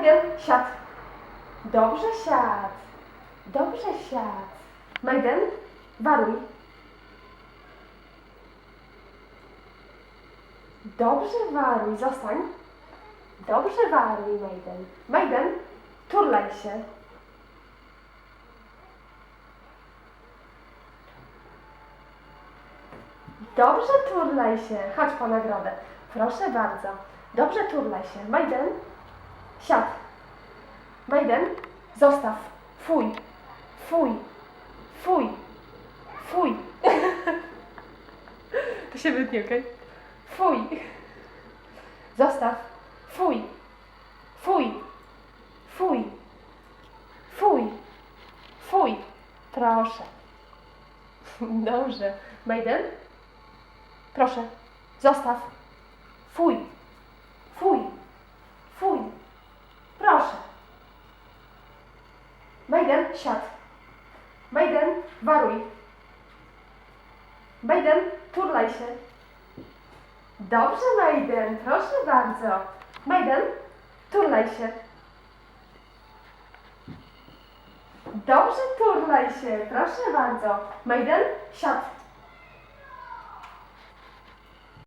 Majden, siad. Dobrze siad. Dobrze siad. Majden, waruj. Dobrze waruj, zostań. Dobrze waruj, Majden. Majden, turlaj się. Dobrze turlaj się. Chodź po nagrodę. Proszę bardzo. Dobrze turlaj się. Majden, siad. Majden, zostaw. Fuj. Fuj. Fuj. Fuj. to się wytnie, okej? Fuj. Zostaw. Fuj. Fuj. Fuj. Fuj. Fuj. Proszę. Dobrze. Majden? Proszę. Zostaw. Fuj. Fuj. Proszę. Majden, siad. Majden, waruj. Majden, turlaj się. Dobrze, Majden, proszę bardzo. Majden, turlaj się. Dobrze, turlaj się, proszę bardzo. Majden, siad.